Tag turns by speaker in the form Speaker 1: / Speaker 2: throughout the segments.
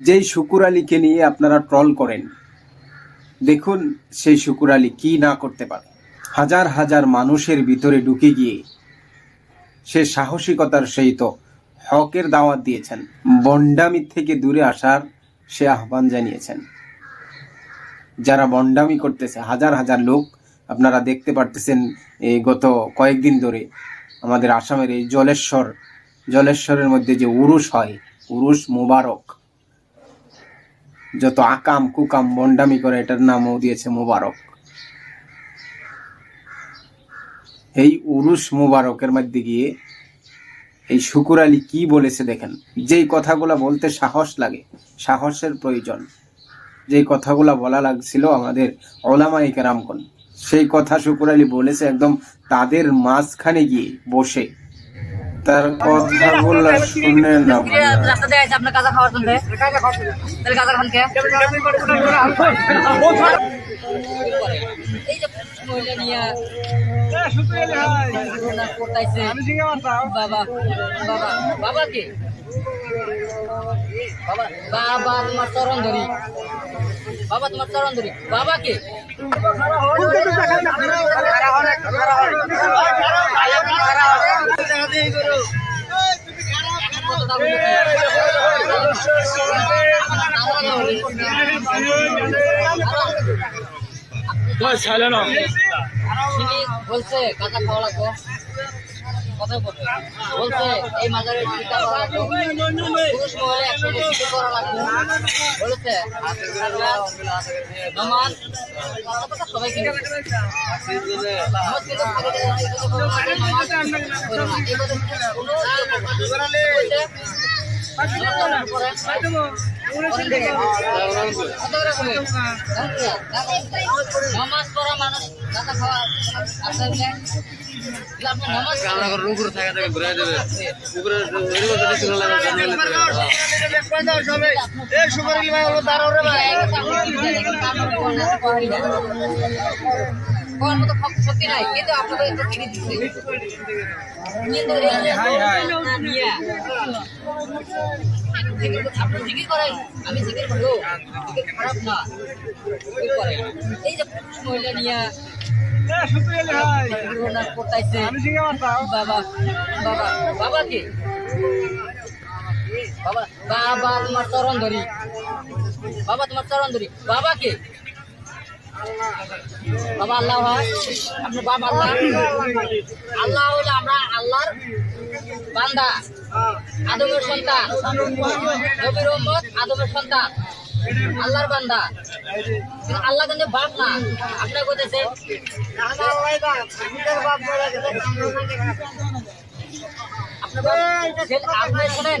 Speaker 1: যেই শুকুর আলীকে নিয়ে আপনারা ট্রল করেন, দেখুন সেই শুকুর আলী কি না করতে পারে। হাজার হাজার মানুষের ভিতরে ঢুকে গিয়ে সে সাহসিকতার সহিত হকের দাওয়াত দিয়েছেন। বন্ডামি থেকে দূরে আসার সে আহ্বান জানিয়েছেন। যারা বন্ডামি করতেছে, হাজার হাজার লোক আপনারা দেখতে পারতেছেন, এই গত কয়েকদিন ধরে আমাদের আসামের এই জলেশ্বর, জলেশ্বরের মধ্যে যে উরুষ হয়, উরুষ মুবারক। যত আকাম, কুকাম, বন্ডামি করে এটার নামও দিয়েছে মুবারক। এই উরুষ মুবারকের মধ্যে গিয়ে এই শুকুর আলী কি বলেছে দেখেন? যেই কথাগুলো বলতে সাহস লাগে, সাহসের প্রয়োজন। যে কথাগুলো বলা লাগছিল আমাদের ওলামাই কেরামগণ, সেই কথা শুকুর আলী বলেছে একদম তাদের মাঝখানে গিয়ে বসে। তার কথাগুলো শুনে না
Speaker 2: আপনার কাঁচা খাওয়ার জন্য তাহলে কাঁচা খান কে বাবা বাবা বাবা কে বাবা বাবা তোমার চরণ ধরি বাবা তোমার চরণ ধরি বাবা কে বলছে কাঁচা খাওয়া লাগবে। কথা বলছে বলছে, এই মাজারে টিকা করা পুরুষ মহিলা একসঙ্গে টিকা করা লাগবে। বলেছে, নামাজ সবাই কি নামাজ কিন্তু নামাজ করো না। এই কথা কোনো বলছে, নামাজ পড়া মানুষ কাঁচা খাওয়া আসলে আপনি নামাজ কোন মতো শক্তি নাই কিন্তু আপনাদের একটু কিনে দিচ্ছে। কিন্তু এই যে না নিয়ে আপনি জিকির করেন আমি জিকির ভালো জিকির খারাপ না। জিকির করেন এই যে পুরুষ মহিলা নিয়ে করতেছে বাবা। বাবা বাবা কে? বাবা বাবা তোমার চরণ ধরি বাবা তোমার চরণ ধরি বাবা কে? বাবা আল্লাহ হয়। আপনার বাবা আল্লাহ। আল্লাহ হলো আমরা আল্লাহর বান্দা, আদমের সন্তান। নবীর আদমের সন্তান। আল্লাহর বান্দা। আল্লাহ কিন্তু বাপ না। আপনার কোথায় আপনার বাপ শোনেন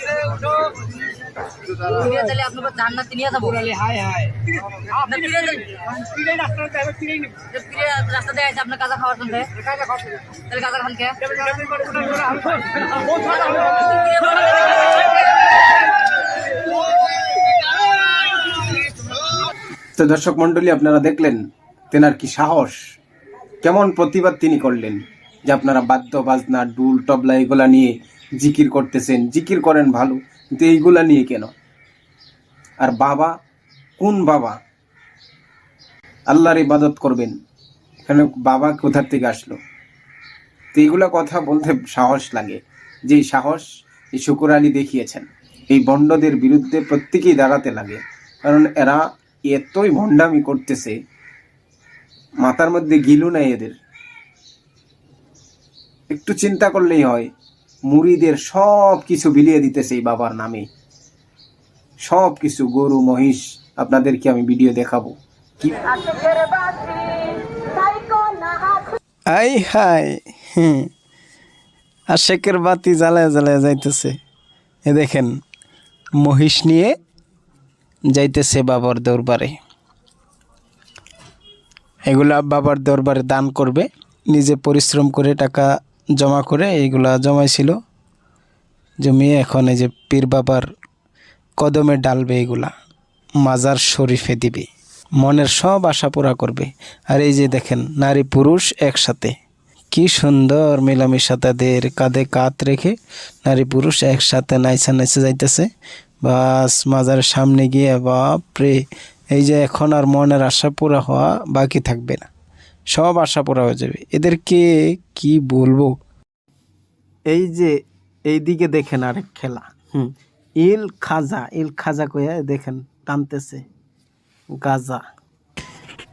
Speaker 2: ফিরে তাহলে আপনাকে জান্নাতে নিয়ে যাব। আপনি ফিরে যান। যে ফিরে রাস্তা দিয়ে আছে আপনার কাঁচা খাওয়ার জন্য। তাহলে কাঁচা খান কে?
Speaker 1: তো দর্শক মন্ডলী আপনারা দেখলেন তেনার কি সাহস। কেমন প্রতিবাদ তিনি করলেন যে আপনারা বাদ্য বাজনা ডুল তবলা এগুলা নিয়ে জিকির করতেছেন। জিকির করেন ভালো কিন্তু এইগুলা নিয়ে কেন? আর বাবা কোন বাবা? আল্লাহর ইবাদত করবেন। এখানে বাবা কোথার থেকে আসলো? তো এইগুলা কথা বলতে সাহস লাগে। যে সাহস, এই শুকুর আলী দেখিয়েছেন। এই বন্ডদের বিরুদ্ধে প্রত্যেকেই দাঁড়াতে লাগে। কারণ এরা এতই ভণ্ডামি করতেছে, মাথার মধ্যে গিলু নাই এদের। একটু চিন্তা করলেই হয়, মুড়িদের সব কিছু বিলিয়ে দিতেছে এই বাবার নামে। সব কিছু গরু, মহিষ, আপনাদেরকে আমি ভিডিও দেখাবো। কি? আই হাই হুম। আশেকের বাতি জ্বালায় জ্বালায় যাইতেছে। এ দেখেন, মহিষ নিয়ে যাইতেছে বাবার দরবারে। এগুলা বাবার দরবারে দান করবে, নিজে পরিশ্রম করে টাকা জমা করে এইগুলা জমাইছিল। জমিয়ে এখন এই যে পীর বাবার কদমে ডালবে এগুলা, মাজার শরীফে দিবে, মনের সব আশা পুরা করবে। আর এই যে দেখেন, নারী পুরুষ একসাথে। কি সুন্দর মেলামেশা তাদের কাঁধে কাত রেখে নারী পুরুষ একসাথে নাইসা নাইসে যাইতেছে। বাস, মাজারের সামনে গিয়ে বাপরে, এই যে এখন আর মনের আশা পুরা হওয়া বাকি থাকবে না। সব আশা পুরা হয়ে যাবে। এদেরকে কি বলব? এই যে এই দিকে দেখেন আরেক খেলা। হুম ইল খাজা ইল খাজা কইয়া দেখেন, টানতেছে। গাজা।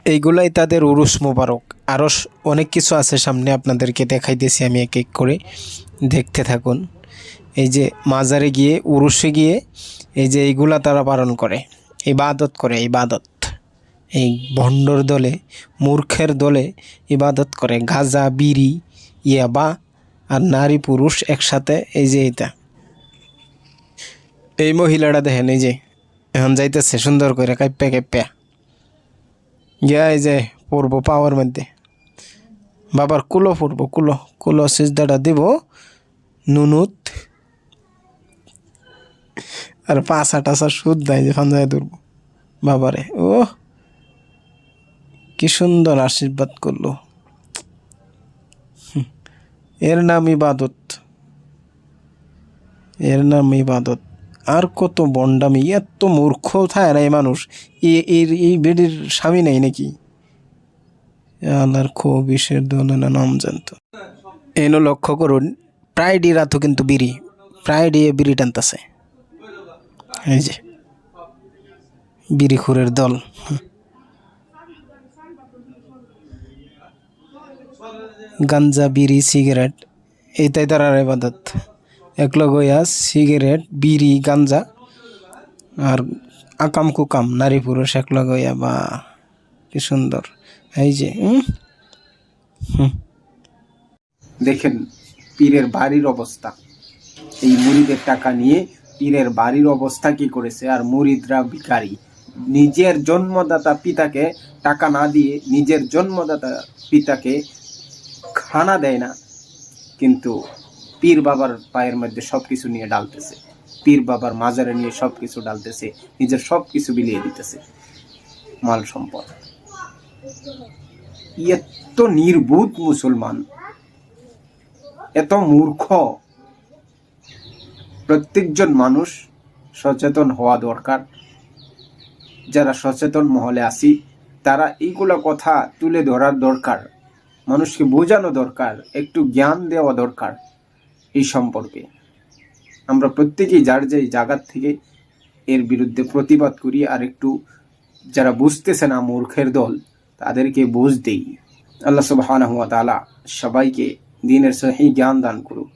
Speaker 1: এইগুলাই তাদের উরুস মোবারক। আরও অনেক কিছু আছে সামনে আপনাদেরকে দেখাইতেছি আমি এক এক করে। দেখতে থাকুন। এই যে মাজারে গিয়ে, উরুসে গিয়ে, এই যে এইগুলা তারা পালন করে। ইবাদত করে, ইবাদত। এই ভণ্ডর দলে, মূর্খের দলে ইবাদত করে। গাজা, বিড়ি, ইয়াবা আর নারী পুরুষ একসাথে, এই যে এটা। এই মহিলাটা দেখেন, এই যে, এখন যাইতেছে সুন্দর করে কাইপ্যা কাইপ্যা গিয়া যে পড়ব পাওয়ার মধ্যে। বাবার কুলো পড়ব, কুলো কুলো সিজদাটা দিব, নুনুত। আর পাঁচা টাসা সুদ দেয় যে ফান্দায় ধরবো। বাবারে, ও, কি সুন্দর আশীর্বাদ করল। এর নাম ইবাদত। এর নাম ইবাদত। আর কত বন্ডামি, এত মূর্খ থায় না এই মানুষ। এর, এই বেডির স্বামী নেই নাকি? আল্লাহর খো বিষের দোলনা নাম জানতো। এনো লক্ষ্য করুন প্রায় ডি রাতও কিন্তু বিড়ি। প্রায় ডি বিড়ি টানতেছে। এই যে, বিড়ি খুরের দল। গাঞ্জা, বিড়ি, সিগারেট এইটাই তার আর ইবাদত একলগ হইয়া সিগারেট বিড়ি, গাঞ্জা আর আকাম কুকাম, নারী পুরুষ একলগ হইয়া, বা কি সুন্দর। এই যে
Speaker 3: দেখেন, পীরের বাড়ির অবস্থা। এই মুরিদের টাকা নিয়ে পীরের বাড়ির অবস্থা কি করেছে আর মুরিদরা ভিখারি? নিজের জন্মদাতা পিতাকে টাকা না দিয়ে নিজের জন্মদাতা পিতাকে খানা দেয় না। কিন্তু পীর বাবার পায়ের মধ্যে সব কিছু নিয়ে ডালতেছে। পীর বাবার মাজারে নিয়ে সব কিছু ডালতেছে, নিজের সব কিছু বিলিয়ে দিতেছে। মাল সম্পদ। এত নির্বুধ মুসলমান, এত মূর্খ। প্রত্যেকজন মানুষ সচেতন হওয়া দরকার। যারা সচেতন মহলে আছি, তারা এইগুলো কথা তুলে ধরার দরকার। মানুষকে বোঝানো দরকার, একটু জ্ঞান দেওয়া দরকার। এই সম্পর্কে। আমরা প্রত্যেকেই যার যে জায়গার থেকে এর বিরুদ্ধে প্রতিবাদ করি আর একটু যারা বুঝতেছে না মূর্খের দল, তাদেরকে বুঝ দেই। আল্লাহ সুবাহ সবাইকে দিনের সহি জ্ঞান দান করুক।